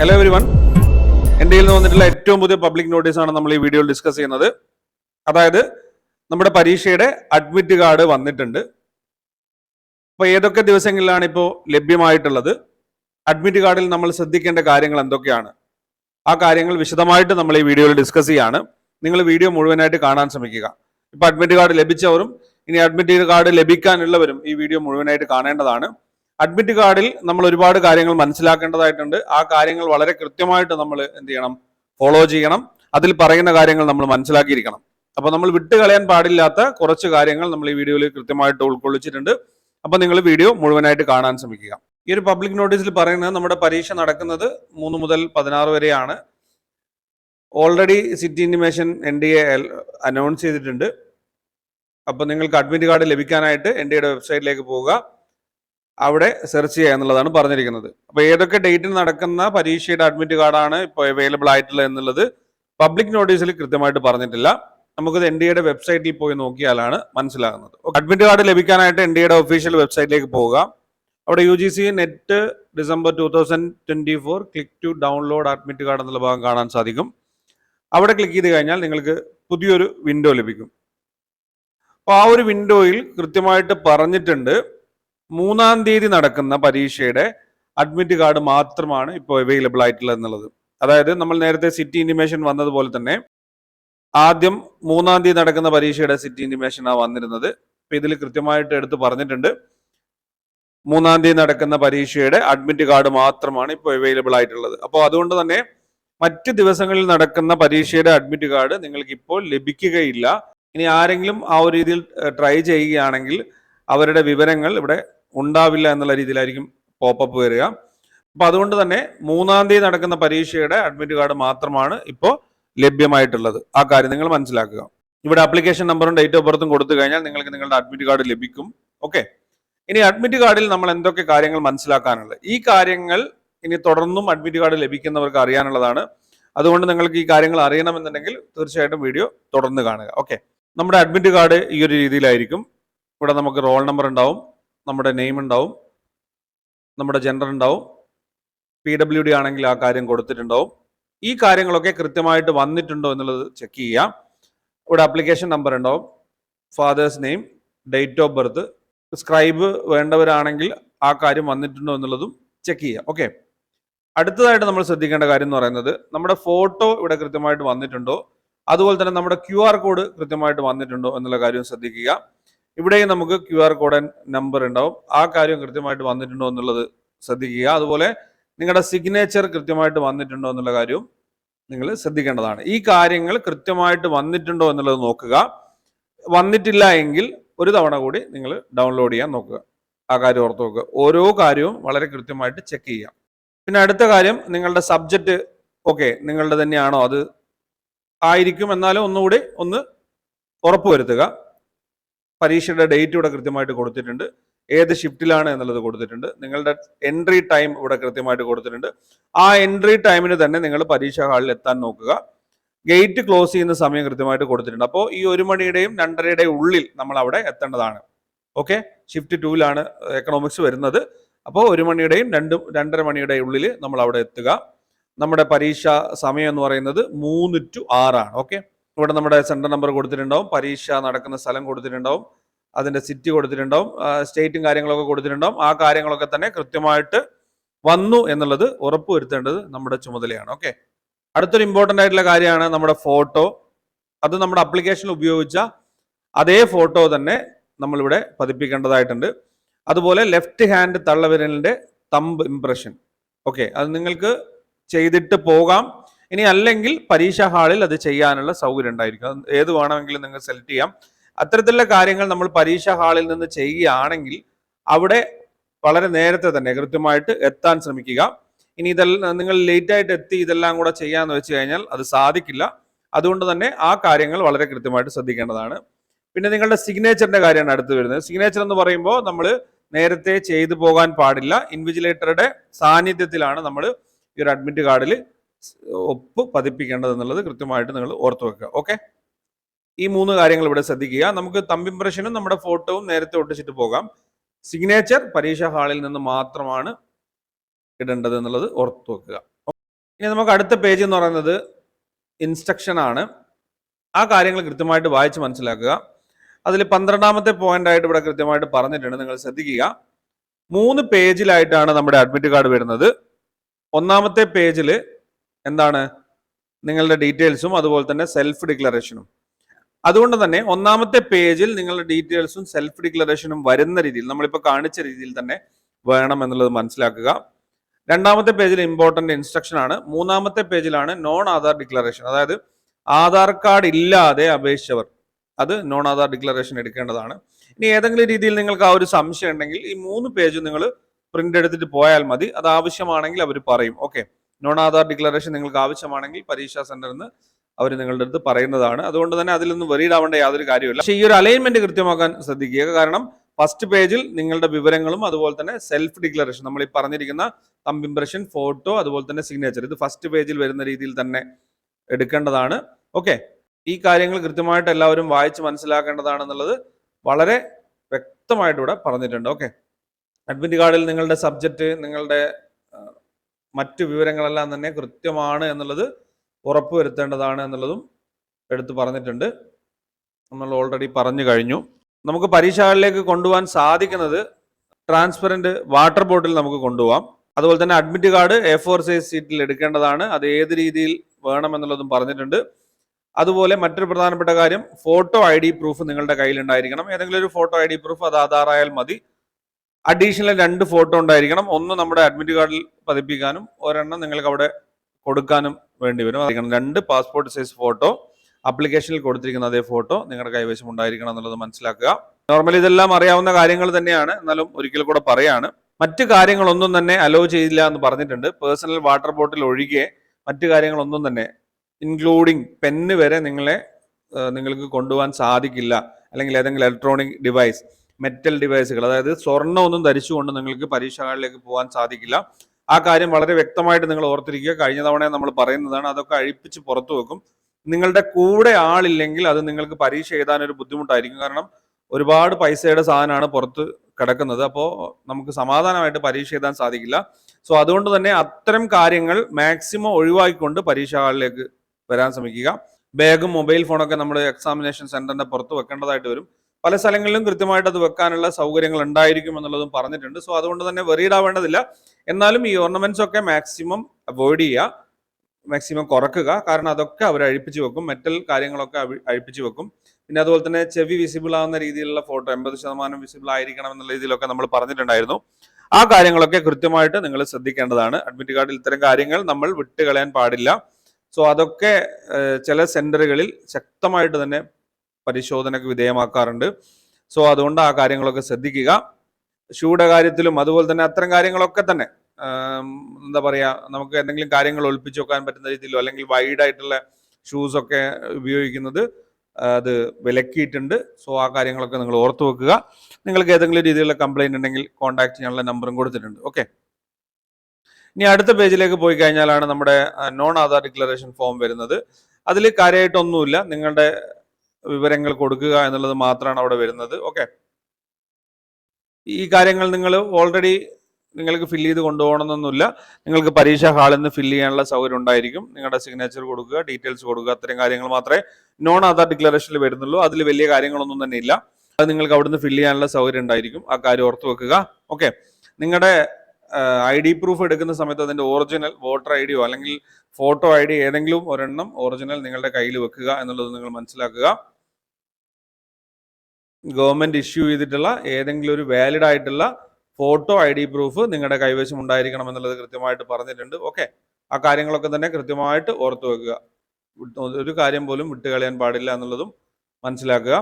Hello every one എന്റെ നിന്ന് വന്നിട്ടുള്ള ഏറ്റവും പുതിയ പബ്ലിക് നോട്ടീസാണ് നമ്മൾ ഈ വീഡിയോയിൽ ഡിസ്കസ് ചെയ്യുന്നത്. അതായത് നമ്മുടെ പരീക്ഷയുടെ അഡ്മിറ്റ് കാർഡ് വന്നിട്ടുണ്ട്. അപ്പോൾ ഏതൊക്കെ ദിവസങ്ങളിലാണ് ഇപ്പോൾ ലഭ്യമായിട്ടുള്ളത്? അഡ്മിറ്റ് കാർഡിൽ നമ്മൾ ശ്രദ്ധിക്കേണ്ട കാര്യങ്ങൾ എന്തൊക്കെയാണ്? ആ കാര്യങ്ങൾ വിശദമായിട്ട് നമ്മൾ ഈ വീഡിയോയിൽ ഡിസ്കസ് ചെയ്യാണ്. നിങ്ങൾ വീഡിയോ മുഴുവനായിട്ട് കാണാൻ ശ്രമിക്കുക. ഇപ്പോൾ അഡ്മിറ്റ് കാർഡ് ലഭിച്ചവരും ഇനി അഡ്മിറ്റ് കാർഡ് ലഭിക്കാനുള്ളവരും ഈ വീഡിയോ മുഴുവനായിട്ട് കാണേണ്ടതാണ്. അഡ്മിറ്റ് കാർഡിൽ നമ്മൾ ഒരുപാട് കാര്യങ്ങൾ മനസ്സിലാക്കേണ്ടതായിട്ടുണ്ട്. ആ കാര്യങ്ങൾ വളരെ കൃത്യമായിട്ട് നമ്മൾ എന്ത് ചെയ്യണം? ഫോളോ ചെയ്യണം. അതിൽ പറയുന്ന കാര്യങ്ങൾ നമ്മൾ മനസ്സിലാക്കിയിരിക്കണം. അപ്പൊ നമ്മൾ വിട്ടുകളയാൻ പാടില്ലാത്ത കുറച്ച് കാര്യങ്ങൾ നമ്മൾ ഈ വീഡിയോയിൽ കൃത്യമായിട്ട് ഉൾക്കൊള്ളിച്ചിട്ടുണ്ട്. അപ്പൊ നിങ്ങൾ വീഡിയോ മുഴുവനായിട്ട് കാണാൻ ശ്രമിക്കുക. ഈ ഒരു പബ്ലിക് നോട്ടീസിൽ പറയുന്നത് നമ്മുടെ പരീക്ഷ നടക്കുന്നത് മൂന്ന് മുതൽ പതിനാറ് വരെയാണ്. Already city intimation N D A announce ചെയ്തിട്ടുണ്ട്. അപ്പോൾ നിങ്ങൾക്ക് അഡ്മിറ്റ് കാർഡ് ലഭിക്കാനായിട്ട് എൻ ഡി എയുടെ വെബ്സൈറ്റിലേക്ക് പോവുക. അവിടെ സെർച്ച് ചെയ്യുക എന്നുള്ളതാണ് പറഞ്ഞിരിക്കുന്നത്. അപ്പോൾ ഏതൊക്കെ ഡേറ്റിൽ നടക്കുന്ന പരീക്ഷയുടെ അഡ്മിറ്റ് കാർഡാണ് ഇപ്പോൾ അവൈലബിൾ ആയിട്ടുള്ളത് എന്നുള്ളത് പബ്ലിക് നോട്ടീസിൽ കൃത്യമായിട്ട് പറഞ്ഞിട്ടില്ല. നമുക്കത് എൻ ഡി എയുടെ വെബ്സൈറ്റിൽ പോയി നോക്കിയാലാണ് മനസ്സിലാകുന്നത്. അഡ്മിറ്റ് കാർഡ് ലഭിക്കാനായിട്ട് എൻ ഡി എയുടെ ഒഫീഷ്യൽ വെബ്സൈറ്റിലേക്ക് പോവുക അവിടെ U G C net December two thousand twenty four click to download admit card എന്നുള്ള ഭാഗം കാണാൻ സാധിക്കും. അവിടെ ക്ലിക്ക് ചെയ്ത് കഴിഞ്ഞാൽ നിങ്ങൾക്ക് പുതിയൊരു വിൻഡോ ലഭിക്കും. അപ്പോൾ ആ ഒരു വിൻഡോയിൽ കൃത്യമായിട്ട് പറഞ്ഞിട്ടുണ്ട് മൂന്നാം തീയതി നടക്കുന്ന പരീക്ഷയുടെ അഡ്മിറ്റ് കാർഡ് മാത്രമാണ് ഇപ്പോൾ അവൈലബിൾ ആയിട്ടുള്ളത് എന്നുള്ളത്. അതായത് നമ്മൾ നേരത്തെ സിറ്റി ഇൻഡിമേഷൻ വന്നതുപോലെ തന്നെ ആദ്യം മൂന്നാം തീയതി നടക്കുന്ന പരീക്ഷയുടെ സിറ്റി ഇൻഡിമേഷനാണ് വന്നിരുന്നത്. ഇപ്പൊ ഇതിൽ കൃത്യമായിട്ട് എടുത്ത് പറഞ്ഞിട്ടുണ്ട്. മൂന്നാം തീയതി നടക്കുന്ന പരീക്ഷയുടെ അഡ്മിറ്റ് കാർഡ് മാത്രമാണ് ഇപ്പോൾ അവൈലബിൾ ആയിട്ടുള്ളത്. അപ്പോൾ അതുകൊണ്ട് തന്നെ മറ്റ് ദിവസങ്ങളിൽ നടക്കുന്ന പരീക്ഷയുടെ അഡ്മിറ്റ് കാർഡ് നിങ്ങൾക്ക് ഇപ്പോൾ ലഭിക്കുകയില്ല. ഇനി ആരെങ്കിലും ആ ഒരു രീതിയിൽ ട്രൈ ചെയ്യുകയാണെങ്കിൽ അവരുടെ വിവരങ്ങൾ ഇവിടെ ഉണ്ടാവില്ല എന്നുള്ള രീതിയിലായിരിക്കും പോപ്പപ്പ് വരിക. അപ്പൊ അതുകൊണ്ട് തന്നെ മൂന്നാം തീയതി നടക്കുന്ന പരീക്ഷയുടെ അഡ്മിറ്റ് കാർഡ് മാത്രമാണ് ഇപ്പോൾ ലഭ്യമായിട്ടുള്ളത്. ആ കാര്യം നിങ്ങൾ മനസ്സിലാക്കുക. ഇവിടെ ആപ്ലിക്കേഷൻ നമ്പറും ഡേറ്റ് ഓഫ് ബർത്തും കൊടുത്തു കഴിഞ്ഞാൽ നിങ്ങൾക്ക് നിങ്ങളുടെ അഡ്മിറ്റ് കാർഡ് ലഭിക്കും. ഓക്കെ ഇനി അഡ്മിറ്റ് കാർഡിൽ നമ്മൾ എന്തൊക്കെ കാര്യങ്ങൾ മനസ്സിലാക്കാനുള്ളത്? ഈ കാര്യങ്ങൾ ഇനി തുടർന്നും അഡ്മിറ്റ് കാർഡ് ലഭിക്കുന്നവർക്ക് അറിയാനുള്ളതാണ്. അതുകൊണ്ട് നിങ്ങൾക്ക് ഈ കാര്യങ്ങൾ അറിയണമെന്നുണ്ടെങ്കിൽ തീർച്ചയായിട്ടും വീഡിയോ തുടർന്ന് കാണുക. ഓക്കെ നമ്മുടെ അഡ്മിറ്റ് കാർഡ് ഈ ഒരു രീതിയിലായിരിക്കും. ഇവിടെ നമുക്ക് റോൾ നമ്പർ ഉണ്ടാവും. നമ്മുടെ നെയിം ഉണ്ടാവും. നമ്മുടെ ജെൻഡർ ഉണ്ടാവും. പി ഡബ്ല്യു ഡി ആണെങ്കിൽ ആ കാര്യം കൊടുത്തിട്ടുണ്ടാവും. ഈ കാര്യങ്ങളൊക്കെ കൃത്യമായിട്ട് വന്നിട്ടുണ്ടോ എന്നുള്ളത് ചെക്ക് ചെയ്യാം. ഇവിടെ അപ്ലിക്കേഷൻ നമ്പർ ഉണ്ടാവും. Father's name date of birth scribe വേണ്ടവരാണെങ്കിൽ ആ കാര്യം വന്നിട്ടുണ്ടോ എന്നുള്ളതും ചെക്ക് ചെയ്യാം. ഓക്കെ അടുത്തതായിട്ട് നമ്മൾ ശ്രദ്ധിക്കേണ്ട കാര്യം എന്ന് പറയുന്നത് നമ്മുടെ ഫോട്ടോ ഇവിടെ കൃത്യമായിട്ട് വന്നിട്ടുണ്ടോ? അതുപോലെ തന്നെ നമ്മുടെ ക്യു കോഡ് കൃത്യമായിട്ട് വന്നിട്ടുണ്ടോ എന്നുള്ള കാര്യം ശ്രദ്ധിക്കുക. ഇവിടെയും നമുക്ക് ക്യു ആർ കോഡ് നമ്പർ ഉണ്ടാവും. ആ കാര്യം കൃത്യമായിട്ട് വന്നിട്ടുണ്ടോ എന്നുള്ളത് ശ്രദ്ധിക്കുക. അതുപോലെ നിങ്ങളുടെ സിഗ്നേച്ചർ കൃത്യമായിട്ട് വന്നിട്ടുണ്ടോ എന്നുള്ള കാര്യവും നിങ്ങൾ ശ്രദ്ധിക്കേണ്ടതാണ്. ഈ കാര്യങ്ങൾ കൃത്യമായിട്ട് വന്നിട്ടുണ്ടോ എന്നുള്ളത് നോക്കുക. വന്നിട്ടില്ല എങ്കിൽ ഒരു തവണ കൂടി നിങ്ങൾ ഡൗൺലോഡ് ചെയ്യാൻ നോക്കുക. ആ കാര്യം ഓർത്ത് നോക്കുക. ഓരോ കാര്യവും വളരെ കൃത്യമായിട്ട് ചെക്ക് ചെയ്യാം പിന്നെ അടുത്ത കാര്യം നിങ്ങളുടെ സബ്ജക്റ്റ് ഓക്കെ നിങ്ങളുടെ തന്നെയാണോ? അത് ആയിരിക്കും എന്നാലും ഒന്നുകൂടി ഒന്ന് ഉറപ്പുവരുത്തുക പരീക്ഷയുടെ ഡേറ്റ് ഇവിടെ കൃത്യമായിട്ട് കൊടുത്തിട്ടുണ്ട്. ഏത് ഷിഫ്റ്റിലാണ് എന്നുള്ളത് കൊടുത്തിട്ടുണ്ട്. നിങ്ങളുടെ എൻട്രി ടൈം ഇവിടെ കൃത്യമായിട്ട് കൊടുത്തിട്ടുണ്ട്. ആ എൻട്രി ടൈമിന് തന്നെ നിങ്ങൾ പരീക്ഷാ ഹാളിൽ എത്താൻ നോക്കുക. ഗേറ്റ് ക്ലോസ് ചെയ്യുന്ന സമയം കൃത്യമായിട്ട് കൊടുത്തിട്ടുണ്ട്. അപ്പോൾ ഈ ഒരു മണിയുടെയും രണ്ടരയുടെയും ഉള്ളിൽ നമ്മൾ അവിടെ എത്തേണ്ടതാണ്. ഓക്കെ ഷിഫ്റ്റ് ടൂവിലാണ് എക്കണോമിക്സ് വരുന്നത്. അപ്പോൾ ഒരു മണിയുടെയും രണ്ട് രണ്ടര മണിയുടെയും ഉള്ളിൽ നമ്മൾ അവിടെ എത്തുക. നമ്മുടെ പരീക്ഷ സമയം എന്ന് പറയുന്നത് മൂന്ന് ടു ആറാണ്. ഓക്കെ ഇവിടെ നമ്മുടെ സെന്റർ നമ്പർ കൊടുത്തിട്ടുണ്ടാവും. പരീക്ഷ നടക്കുന്ന സ്ഥലം കൊടുത്തിട്ടുണ്ടാവും. അതിന്റെ സിറ്റി കൊടുത്തിട്ടുണ്ടാവും. സ്റ്റേറ്റും കാര്യങ്ങളൊക്കെ കൊടുത്തിട്ടുണ്ടാവും. ആ കാര്യങ്ങളൊക്കെ തന്നെ കൃത്യമായിട്ട് വന്നു എന്നുള്ളത് ഉറപ്പുവരുത്തേണ്ടത് നമ്മുടെ ചുമതലയാണ്. ഓക്കെ അടുത്തൊരു ഇമ്പോർട്ടന്റ് ആയിട്ടുള്ള കാര്യമാണ് നമ്മുടെ ഫോട്ടോ അത് നമ്മുടെ അപ്ലിക്കേഷനിൽ ഉപയോഗിച്ച അതേ ഫോട്ടോ തന്നെ നമ്മളിവിടെ പതിപ്പിക്കേണ്ടതായിട്ടുണ്ട്. അതുപോലെ ലെഫ്റ്റ് ഹാൻഡ് തള്ളവിരലിന്റെ തമ്പ് ഇംപ്രഷൻ ഓക്കെ അത് നിങ്ങൾക്ക് ചെയ്തിട്ട് പോകാം. ഇനി അല്ലെങ്കിൽ പരീക്ഷാ ഹാളിൽ അത് ചെയ്യാനുള്ള സൗകര്യം ഉണ്ടായിരിക്കും. ഏത് വേണമെങ്കിലും നിങ്ങൾ സെലക്ട് ചെയ്യാം. അത്തരത്തിലുള്ള കാര്യങ്ങൾ നമ്മൾ പരീക്ഷാ ഹാളിൽ നിന്ന് ചെയ്യുകയാണെങ്കിൽ അവിടെ വളരെ നേരത്തെ തന്നെ കൃത്യമായിട്ട് എത്താൻ ശ്രമിക്കുക. ഇനി ഇതെല്ലാം നിങ്ങൾ ലേറ്റ് ആയിട്ട് എത്തി ഇതെല്ലാം കൂടെ ചെയ്യാന്ന് വെച്ച് കഴിഞ്ഞാൽ അത് സാധിക്കില്ല. അതുകൊണ്ട് തന്നെ ആ കാര്യങ്ങൾ വളരെ കൃത്യമായിട്ട് ശ്രദ്ധിക്കേണ്ടതാണ്. പിന്നെ നിങ്ങളുടെ സിഗ്നേച്ചറിന്റെ കാര്യമാണ് അടുത്ത് വരുന്നത്. സിഗ്നേച്ചർ എന്ന് പറയുമ്പോൾ നമ്മൾ നേരത്തെ ചെയ്തു പോകാൻ പാടില്ല. ഇൻവിജിലേറ്ററുടെ സാന്നിധ്യത്തിലാണ് നമ്മൾ ഈ ഒരു അഡ്മിറ്റ് കാർഡിൽ ഒപ്പ് പതിപ്പിക്കേണ്ടത് എന്നുള്ളത് കൃത്യമായിട്ട് നിങ്ങൾ ഓർത്തു വെക്കുക. ഓക്കെ ഈ മൂന്ന് കാര്യങ്ങൾ ഇവിടെ ശ്രദ്ധിക്കുക. നമുക്ക് തമ്പ് ഇംപ്രഷനും നമ്മുടെ ഫോട്ടോവും നേരത്തെ ഒട്ടിച്ചിട്ട് പോകാം. സിഗ്നേച്ചർ പരീക്ഷാ ഹാളിൽ നിന്ന് മാത്രമാണ് ഇടേണ്ടത് എന്നുള്ളത് ഓർത്തു വെക്കുക. ഇനി നമുക്ക് അടുത്ത പേജ് എന്ന് പറയുന്നത് ഇൻസ്ട്രക്ഷൻ ആണ്. ആ കാര്യങ്ങൾ കൃത്യമായിട്ട് വായിച്ച് മനസ്സിലാക്കുക. അതിൽ പന്ത്രണ്ടാമത്തെ പോയിന്റ് ആയിട്ട് ഇവിടെ കൃത്യമായിട്ട് പറഞ്ഞിട്ടുണ്ട്. നിങ്ങൾ ശ്രദ്ധിക്കുക. മൂന്ന് പേജിലായിട്ടാണ് നമ്മുടെ അഡ്മിറ്റ് കാർഡ് വരുന്നത്. ഒന്നാമത്തെ പേജിൽ എന്താണ്? നിങ്ങളുടെ ഡീറ്റെയിൽസും അതുപോലെ തന്നെ സെൽഫ് ഡിക്ലറേഷനും. അതുകൊണ്ട് തന്നെ ഒന്നാമത്തെ പേജിൽ നിങ്ങളുടെ ഡീറ്റെയിൽസും സെൽഫ് ഡിക്ലറേഷനും വരുന്ന രീതിയിൽ നമ്മളിപ്പോൾ കാണിച്ച രീതിയിൽ തന്നെ വേണം എന്നുള്ളത് മനസ്സിലാക്കുക. രണ്ടാമത്തെ പേജിൽ ഇമ്പോർട്ടന്റ് ഇൻസ്ട്രക്ഷൻ ആണ്. മൂന്നാമത്തെ പേജിലാണ് നോൺ ആധാർ ഡിക്ലറേഷൻ അതായത് ആധാർ കാർഡ് ഇല്ലാതെ അപേക്ഷിച്ചവർ. അത് നോൺ ആധാർ ഡിക്ലറേഷൻ എടുക്കേണ്ടതാണ്. ഇനി ഏതെങ്കിലും രീതിയിൽ നിങ്ങൾക്ക് ആ ഒരു സംശയം ഉണ്ടെങ്കിൽ ഈ മൂന്ന് പേജ് നിങ്ങൾ പ്രിന്റ് എടുത്തിട്ട് പോയാൽ മതി. അത് ആവശ്യമാണെങ്കിൽ അവർ പറയും. ഓക്കെ നോൺ ആധാർ ഡിക്ലറേഷൻ നിങ്ങൾക്ക് ആവശ്യമാണെങ്കിൽ പരീക്ഷാ സെന്ററിൽ നിന്ന് അവർ നിങ്ങളുടെ അടുത്ത് പറയുന്നതാണ്. അതുകൊണ്ട് തന്നെ അതിലൊന്നും വെറീഡ് ആവേണ്ട യാതൊരു കാര്യമില്ല പക്ഷേ ഈ ഒരു അലൈൻമെന്റ് കൃത്യമാക്കാൻ ശ്രദ്ധിക്കുക. കാരണം ഫസ്റ്റ് പേജിൽ നിങ്ങളുടെ വിവരങ്ങളും അതുപോലെ തന്നെ സെൽഫ് ഡിക്ലറേഷൻ നമ്മൾ ഈ പറഞ്ഞിരിക്കുന്ന തമ്പ് ഇംപ്രഷൻ ഫോട്ടോ അതുപോലെ തന്നെ സിഗ്നേച്ചർ ഇത് ഫസ്റ്റ് പേജിൽ വരുന്ന രീതിയിൽ തന്നെ എടുക്കേണ്ടതാണ്. ഓക്കെ ഈ കാര്യങ്ങൾ കൃത്യമായിട്ട് എല്ലാവരും വായിച്ച് മനസ്സിലാക്കേണ്ടതാണെന്നുള്ളത് വളരെ വ്യക്തമായിട്ട് ഇവിടെ പറഞ്ഞിട്ടുണ്ട്. ഓക്കെ അഡ്മിറ്റ് കാർഡിൽ നിങ്ങളുടെ സബ്ജക്റ്റ് നിങ്ങളുടെ മറ്റു വിവരങ്ങളെല്ലാം തന്നെ കൃത്യമാണ് എന്നുള്ളത് ഉറപ്പുവരുത്തേണ്ടതാണ് എന്നുള്ളതും എടുത്തു പറഞ്ഞിട്ടുണ്ട്. നമ്മൾ ഓൾറെഡി പറഞ്ഞു കഴിഞ്ഞു. നമുക്ക് പരീക്ഷകളിലേക്ക് കൊണ്ടുപോകാൻ സാധിക്കുന്നത് ട്രാൻസ്പെറന്റ് വാട്ടർ ബോട്ടിൽ നമുക്ക് കൊണ്ടുപോകാം. അതുപോലെ തന്നെ admit card A four size സീറ്റിൽ എടുക്കേണ്ടതാണ്. അത് ഏത് രീതിയിൽ വേണം എന്നുള്ളതും പറഞ്ഞിട്ടുണ്ട്. അതുപോലെ മറ്റൊരു പ്രധാനപ്പെട്ട കാര്യം ഫോട്ടോ ഐ ഡി പ്രൂഫ് നിങ്ങളുടെ കയ്യിലുണ്ടായിരിക്കണം. ഏതെങ്കിലും ഒരു ഫോട്ടോ ഐ ഡി പ്രൂഫ് അത് ആധാറായാൽ മതി. അഡീഷണൽ രണ്ട് ഫോട്ടോ ഉണ്ടായിരിക്കണം. ഒന്ന് നമ്മുടെ അഡ്മിറ്റ് കാർഡിൽ പതിപ്പിക്കാനും ഒരെണ്ണം നിങ്ങൾക്ക് അവിടെ കൊടുക്കാനും വേണ്ടി വരും. ആയിരിക്കണം. രണ്ട് പാസ്പോർട്ട് സൈസ് ഫോട്ടോ അപ്ലിക്കേഷനിൽ കൊടുത്തിരിക്കുന്ന അതേ ഫോട്ടോ നിങ്ങളുടെ കൈവശം ഉണ്ടായിരിക്കണം എന്നുള്ളത് മനസ്സിലാക്കുക. നോർമലി ഇതെല്ലാം അറിയാവുന്ന കാര്യങ്ങൾ തന്നെയാണ്. എന്നാലും ഒരിക്കൽ കൂടെ പറയാണ്. മറ്റു കാര്യങ്ങളൊന്നും തന്നെ അലോ ചെയ്യില്ല എന്ന് പറഞ്ഞിട്ടുണ്ട്. പേഴ്സണൽ വാട്ടർ ബോട്ടിൽ ഒഴികെ മറ്റു കാര്യങ്ങളൊന്നും തന്നെ ഇൻക്ലൂഡിങ് പെന്ന് വരെ നിങ്ങളെ നിങ്ങൾക്ക് കൊണ്ടുപോകാൻ സാധിക്കില്ല. അല്ലെങ്കിൽ ഏതെങ്കിലും ഇലക്ട്രോണിക് ഡിവൈസ് മെറ്റൽ ഡിവൈസുകൾ അതായത് സ്വർണമൊന്നും ധരിച്ചുകൊണ്ട് നിങ്ങൾക്ക് പരീക്ഷകളിലേക്ക് പോകാൻ സാധിക്കില്ല. ആ കാര്യം വളരെ വ്യക്തമായിട്ട് നിങ്ങൾ ഓർത്തിരിക്കുക. കഴിഞ്ഞ തവണ നമ്മൾ പറയുന്നതാണ് അതൊക്കെ അഴിപ്പിച്ച് പുറത്തു വെക്കും. നിങ്ങളുടെ കൂടെ ആളില്ലെങ്കിൽ അത് നിങ്ങൾക്ക് പരീക്ഷ എഴുതാൻ ഒരു ബുദ്ധിമുട്ടായിരിക്കും. കാരണം ഒരുപാട് പൈസയുടെ സാധനമാണ് പുറത്ത് കിടക്കുന്നത്. അപ്പോൾ നമുക്ക് സമാധാനമായിട്ട് പരീക്ഷ എഴുതാൻ സാധിക്കില്ല. സോ അതുകൊണ്ട് തന്നെ അത്തരം കാര്യങ്ങൾ മാക്സിമം ഒഴിവാക്കിക്കൊണ്ട് പരീക്ഷാ ഹാളിലേക്ക് വരാൻ ശ്രമിക്കുക. ബാഗും മൊബൈൽ ഫോണൊക്കെ നമ്മൾ എക്സാമിനേഷൻ സെന്ററിന്റെ പുറത്ത് വെക്കേണ്ടതായിട്ട് വരും. പല സ്ഥലങ്ങളിലും കൃത്യമായിട്ട് അത് വെക്കാനുള്ള സൗകര്യങ്ങൾ ഉണ്ടായിരിക്കും എന്നുള്ളതും പറഞ്ഞിട്ടുണ്ട്. സോ അതുകൊണ്ട് തന്നെ വെറീഡ് ആവേണ്ടതില്ല. എന്നാലും ഈ ഓർണമെന്റ്സ് ഒക്കെ മാക്സിമം അവോയ്ഡ് ചെയ്യുക മാക്സിമം കുറക്കുക. കാരണം അതൊക്കെ അവർ അഴിപ്പിച്ച് വെക്കും. മെറ്റൽ കാര്യങ്ങളൊക്കെ അഴിപ്പിച്ച് വെക്കും. പിന്നെ അതുപോലെ തന്നെ ചെവി വിസിബിൾ ആവുന്ന രീതിയിലുള്ള ഫോട്ടോ എൺപത് ശതമാനം വിസിബിൾ ആയിരിക്കണം എന്നുള്ള രീതിയിലൊക്കെ നമ്മൾ പറഞ്ഞിട്ടുണ്ടായിരുന്നു. ആ കാര്യങ്ങളൊക്കെ കൃത്യമായിട്ട് നിങ്ങൾ ശ്രദ്ധിക്കേണ്ടതാണ്. അഡ്മിറ്റ് കാർഡിൽ ഇത്തരം കാര്യങ്ങൾ നമ്മൾ വിട്ടുകളയാൻ പാടില്ല. സോ അതൊക്കെ ചില സെന്ററുകളിൽ ശക്തമായിട്ട് തന്നെ പരിശോധനയ്ക്ക് വിധേയമാക്കാറുണ്ട്. സോ അതുകൊണ്ട് ആ കാര്യങ്ങളൊക്കെ ശ്രദ്ധിക്കുക. ഷൂയുടെ കാര്യത്തിലും അതുപോലെ തന്നെ അത്തരം കാര്യങ്ങളൊക്കെ തന്നെ എന്താ പറയുക നമുക്ക് എന്തെങ്കിലും കാര്യങ്ങൾ ഒളിപ്പിച്ചു വെക്കാൻ പറ്റുന്ന രീതിയിലോ അല്ലെങ്കിൽ വൈഡ് ആയിട്ടുള്ള ഷൂസ് ഒക്കെ ഉപയോഗിക്കുന്നത് അത് വിലക്കിയിട്ടുണ്ട്. സോ ആ കാര്യങ്ങളൊക്കെ നിങ്ങൾ ഓർത്തു വെക്കുക. നിങ്ങൾക്ക് ഏതെങ്കിലും രീതിയിലുള്ള കംപ്ലൈന്റ് ഉണ്ടെങ്കിൽ കോൺടാക്ട് ചെയ്യാനുള്ള നമ്പറും കൊടുത്തിട്ടുണ്ട്. ഓക്കെ ഇനി അടുത്ത പേജിലേക്ക് പോയി കഴിഞ്ഞാലാണ് നമ്മുടെ നോൺ ആധാർ ഡിക്ലറേഷൻ ഫോം വരുന്നത്. അതിൽ കാര്യമായിട്ടൊന്നുമില്ല. നിങ്ങളുടെ വിവരങ്ങൾ കൊടുക്കുക എന്നുള്ളത് മാത്രമാണ് അവിടെ വരുന്നത്. ഓക്കെ ഈ കാര്യങ്ങൾ നിങ്ങൾ ഓൾറെഡി നിങ്ങൾക്ക് ഫില്ല് ചെയ്ത് കൊണ്ടുപോകണമെന്നൊന്നുമില്ല. നിങ്ങൾക്ക് പരീക്ഷാ ഹാളിൽ നിന്ന് ഫില്ല് ചെയ്യാനുള്ള സൗകര്യം ഉണ്ടായിരിക്കും. നിങ്ങളുടെ സിഗ്നേച്ചർ കൊടുക്കുക ഡീറ്റെയിൽസ് കൊടുക്കുക അത്തരം കാര്യങ്ങൾ മാത്രമേ നോൺ ആധാർ ഡിക്ലറേഷനിൽ വരുന്നുള്ളൂ. അതിൽ വലിയ കാര്യങ്ങളൊന്നും തന്നെ ഇല്ല. അത് നിങ്ങൾക്ക് അവിടുന്ന് ഫില്ല് ചെയ്യാനുള്ള സൗകര്യം ഉണ്ടായിരിക്കും. ആ കാര്യം ഓർത്ത് വെക്കുക. ഓക്കെ നിങ്ങളുടെ ഐ ഡി പ്രൂഫ് എടുക്കുന്ന സമയത്ത് അതിന്റെ ഒറിജിനൽ വോട്ടർ ഐ ഡിയോ അല്ലെങ്കിൽ ഫോട്ടോ ഐ ഡി ഏതെങ്കിലും ഒരെണ്ണം ഒറിജിനൽ നിങ്ങളുടെ കയ്യിൽ വെക്കുക എന്നുള്ളത് നിങ്ങൾ മനസ്സിലാക്കുക. ഗവൺമെന്റ് ഇഷ്യൂ ചെയ്തിട്ടുള്ള ഏതെങ്കിലും ഒരു വാലിഡ് ആയിട്ടുള്ള ഫോട്ടോ ഐ ഡി പ്രൂഫ് നിങ്ങളുടെ കൈവശം ഉണ്ടായിരിക്കണം എന്നുള്ളത് കൃത്യമായിട്ട് പറഞ്ഞിട്ടുണ്ട്. ഓക്കെ ആ കാര്യങ്ങളൊക്കെ തന്നെ കൃത്യമായിട്ട് ഓർത്തു വെക്കുക. ഒരു കാര്യം പോലും വിട്ടുകളയാൻ പാടില്ല എന്നുള്ളതും മനസ്സിലാക്കുക.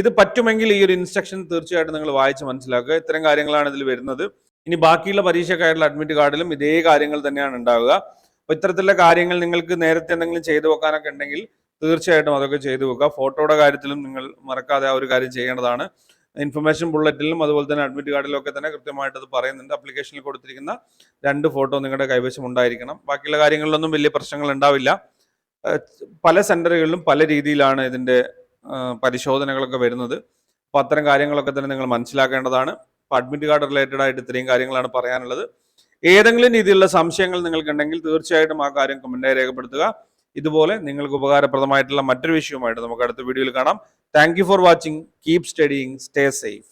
ഇത് പറ്റുമെങ്കിൽ ഈ ഒരു ഇൻസ്ട്രക്ഷൻ തീർച്ചയായിട്ടും നിങ്ങൾ വായിച്ച് മനസ്സിലാക്കുക. ഇത്തരം കാര്യങ്ങളാണ് ഇതിൽ വരുന്നത്. ഇനി ബാക്കിയുള്ള പരീക്ഷക്കായിട്ടുള്ള അഡ്മിറ്റ് കാർഡിലും ഇതേ കാര്യങ്ങൾ തന്നെയാണ് ഉണ്ടാവുക. അപ്പൊ ഇത്തരത്തിലുള്ള കാര്യങ്ങൾ നിങ്ങൾക്ക് നേരത്തെ എന്തെങ്കിലും ചെയ്തു വെക്കാനൊക്കെ ഉണ്ടെങ്കിൽ തീർച്ചയായിട്ടും അതൊക്കെ ചെയ്തു വെക്കുക. ഫോട്ടോയുടെ കാര്യത്തിലും നിങ്ങൾ മറക്കാതെ ആ ഒരു കാര്യം ചെയ്യേണ്ടതാണ്. ഇൻഫർമേഷൻ ബുള്ളറ്റിലും അതുപോലെ തന്നെ അഡ്മിറ്റ് കാർഡിലും ഒക്കെ തന്നെ കൃത്യമായിട്ട് അത് പറയുന്നുണ്ട്. അപ്ലിക്കേഷനിൽ കൊടുത്തിരിക്കുന്ന രണ്ട് ഫോട്ടോ നിങ്ങളുടെ കൈവശം ഉണ്ടായിരിക്കണം. ബാക്കിയുള്ള കാര്യങ്ങളിലൊന്നും വലിയ പ്രശ്നങ്ങൾ ഉണ്ടാവില്ല. പല സെന്ററുകളിലും പല രീതിയിലാണ് ഇതിന്റെ പരിശോധനകളൊക്കെ വരുന്നത്. അപ്പോൾ അത്തരം കാര്യങ്ങളൊക്കെ തന്നെ നിങ്ങൾ മനസ്സിലാക്കേണ്ടതാണ്. അപ്പോൾ അഡ്മിറ്റ് കാർഡ് റിലേറ്റഡ് ആയിട്ട് ഇത്രയും കാര്യങ്ങളാണ് പറയാനുള്ളത്. ഏതെങ്കിലും രീതിയിലുള്ള സംശയങ്ങൾ നിങ്ങൾക്കുണ്ടെങ്കിൽ തീർച്ചയായിട്ടും ആ കാര്യം കമന്റായി രേഖപ്പെടുത്തുക. ഇതുപോലെ നിങ്ങൾക്ക് ഉപകാരപ്രദമായിട്ടുള്ള മറ്റൊരു വിഷയവുമായിട്ട് നമുക്ക് അടുത്ത വീഡിയോയിൽ കാണാം. Thank for watching keep studying stay safe